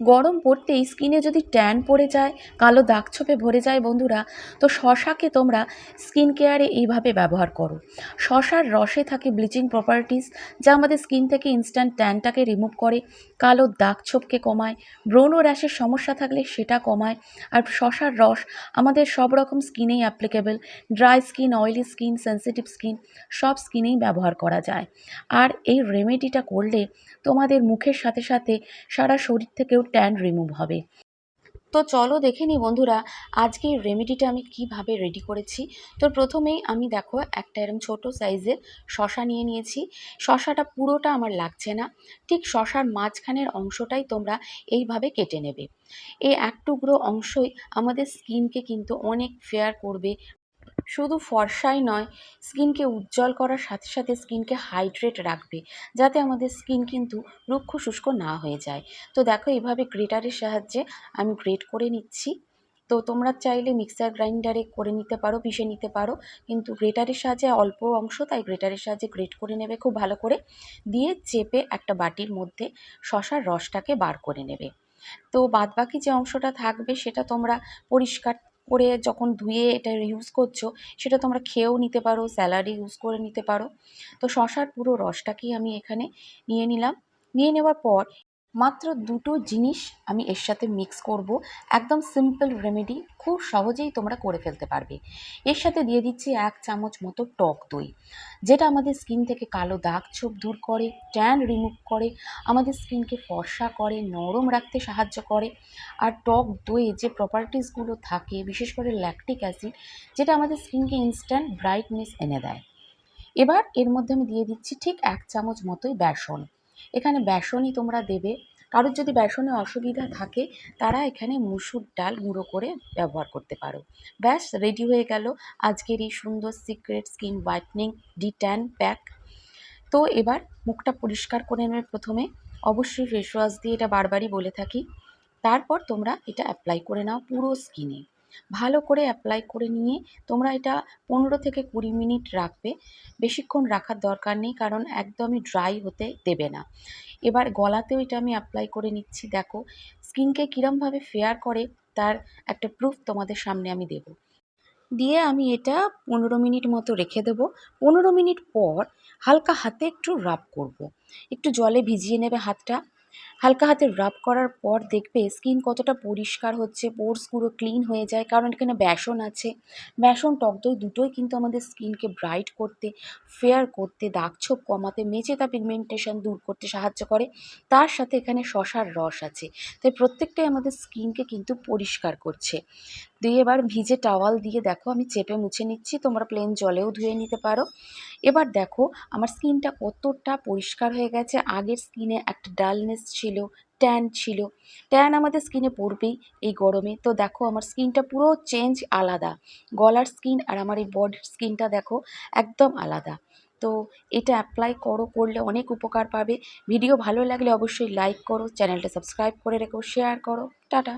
গরম পড়তেই স্কিনে যদি ট্যান পড়ে যায়, কালো দাগ ছোপে ভরে যায় বন্ধুরা, তো শশাকে তোমরা স্কিন কেয়ারে এইভাবে ব্যবহার করো। শশার রসে থাকে ব্লিচিং প্রপার্টিস যা আমাদের স্কিন থেকে ইনস্ট্যান্ট ট্যানটাকে রিমুভ করে, কালো দাগ ছোপকে কমায়, ব্রণ ও র্যাশের সমস্যা থাকলে সেটা কমায়, আর শশার রস আমাদের সব রকম স্কিনেই applicable dry skin oily skin sensitive skin সব স্কিনেই ব্যবহার করা যায়। আর এই রেমেডিটা করলে তোমাদের মুখের সাথে সাথে সারা শরীর থেকেও ট্যান রিমুভ হবে। তো চলো দেখে নিই বন্ধুরা আজকে এই রেমেডিটা আমি কীভাবে রেডি করেছি? তো প্রথমেই আমি দেখো, একটা এরম ছোট সাইজের শশা নিয়ে নিয়েছি। শশাটা পুরোটা আমার লাগছে না। ঠিক শশার মাঝখানের অংশটাই তোমরা এইভাবে কেটে নেবে। এই এক টুকরো অংশই আমাদের স্কিনকে কিন্তু অনেক ফেয়ার করবে শুধু ফর্সাই নয়, স্কিনকে উজ্জ্বল করার সাথে সাথে স্কিনকে হাইড্রেট রাখবে, যাতে আমাদের স্কিন কিন্তু রুক্ষ শুষ্ক না হয়ে যায়। তো দেখো, এভাবে গ্রেটারের সাহায্যে আমি গ্রেট করে নিচ্ছি। তো তোমরা চাইলে মিক্সার গ্রাইন্ডারে করে নিতে পারো, পিষে নিতে পারো, কিন্তু গ্রেটারের সাহায্যে অল্প অংশ, তাই গ্রেটারের সাহায্যে গ্রেট করে নেবে খুব ভালো করে। দিয়ে চেপে একটা বাটির মধ্যে শশার রসটাকে বার করে নেবে। তো বাদবাকি যে অংশটা থাকবে, সেটা তোমরা পরিষ্কার করে যখন ধুয়ে এটা ইউজ করছ, সেটা তোমরা খেয়েও নিতে পারো স্যালাডে ইউজ করে নিতে পারো। তো শশার পুরো রসটাকেই আমি এখানে নিয়ে নিলাম। নিয়ে নেওয়ার পর মাত্র দুটো জিনিস আমি এর সাথে মিক্স করব। একদম সিম্পল রেমেডি খুব সহজেই তোমরা করে ফেলতে পারবে। এর সাথে দিয়ে দিচ্ছি এক চামচ মতো টক দই। যেটা আমাদের স্কিন থেকে কালো দাগ ছোপ দূর করে ট্যান রিমুভ করে, আমাদের স্কিনকে ফর্সা করে, নরম রাখতে সাহায্য করে। আর টক দইয়ে যে প্রপার্টিসগুলো থাকে, বিশেষ করে ল্যাকটিক অ্যাসিড যেটা আমাদের স্কিনকে ইনস্ট্যান্ট ব্রাইটনেস এনে দেয়। এবার এর মধ্যে আমি দিয়ে দিচ্ছি ঠিক এক চামচ মতোই বেসন। এখানে বেসনই তোমরা দেবে। কারোর যদি বেসনে অসুবিধা থাকে, তারা এখানে মুসুর ডাল গুঁড়ো করে ব্যবহার করতে পারো। ব্যাস রেডি হয়ে গেল আজকের এই সুন্দর secret skin whitening de tan pack তো এবার মুখটা পরিষ্কার করে নেবে প্রথমে। অবশ্যই ফেস ওয়াশ দিয়ে এটা বারবারই বলে থাকি। তারপর তোমরা এটা অ্যাপ্লাই করে নাও পুরো স্কিনে ভালো করে অ্যাপ্লাই করে নিয়ে তোমরা এটা পনেরো থেকে কুড়ি মিনিট রাখবে। বেশিক্ষণ রাখার দরকার নেই, কারণ একদমই ড্রাই হতে দেবে না। এবার গলাতেও এটা আমি অ্যাপ্লাই করে নিচ্ছি, দেখো। স্কিনকে কীরমভাবে ফেয়ার করে তার একটা প্রুফ তোমাদের সামনে আমি দেব। দিয়ে আমি এটা পনেরো মিনিট মতো রেখে দেবো। পনেরো মিনিট পর হালকা হাতে একটু রাব করব। একটু জলে ভিজিয়ে নেবে হাতটা। হালকা হাতে রাব করার পর দেখবে স্কিন কতটা পরিষ্কার হচ্ছে পোর্সগুলো ক্লিন হয়ে যায়, কারণ এখানে বেসন আছে। বেসন, টক দই দুটোই কিন্তু আমাদের স্কিনকে ব্রাইট করতে ফেয়ার করতে দাগ ছোপ কমাতে মেচেতা পিগমেন্টেশন দূর করতে সাহায্য করে। তার সাথে এখানে শশার রস আছে। তাই প্রত্যেকটাই আমাদের স্কিনকে কিন্তু পরিষ্কার করছে। দিয়ে এবার ভিজে টাওয়াল দিয়ে দেখো, আমি চেপে মুছে নিচ্ছি, তোমরা প্লেন জলেও ধুয়ে নিতে পারো। এবার দেখো, আমার স্কিনটা কতটা পরিষ্কার হয়ে গেছে। আগের স্কিনে একটা ডালনেস ছিল ট্যান ছিল। ট্যান আমাদের স্কিনে পড়বেই এই গরমে। তো দেখো, আমার স্কিনটা পুরো চেঞ্জ আলাদা। গলার স্কিন আর আমার এই বডির স্কিনটা দেখো, একদম আলাদা। তো এটা অ্যাপ্লাই করো, করলে অনেক উপকার পাবে। ভিডিও ভালো লাগলে অবশ্যই লাইক করো চ্যানেলটা সাবস্ক্রাইব করে রেখো শেয়ার করো। টাটা।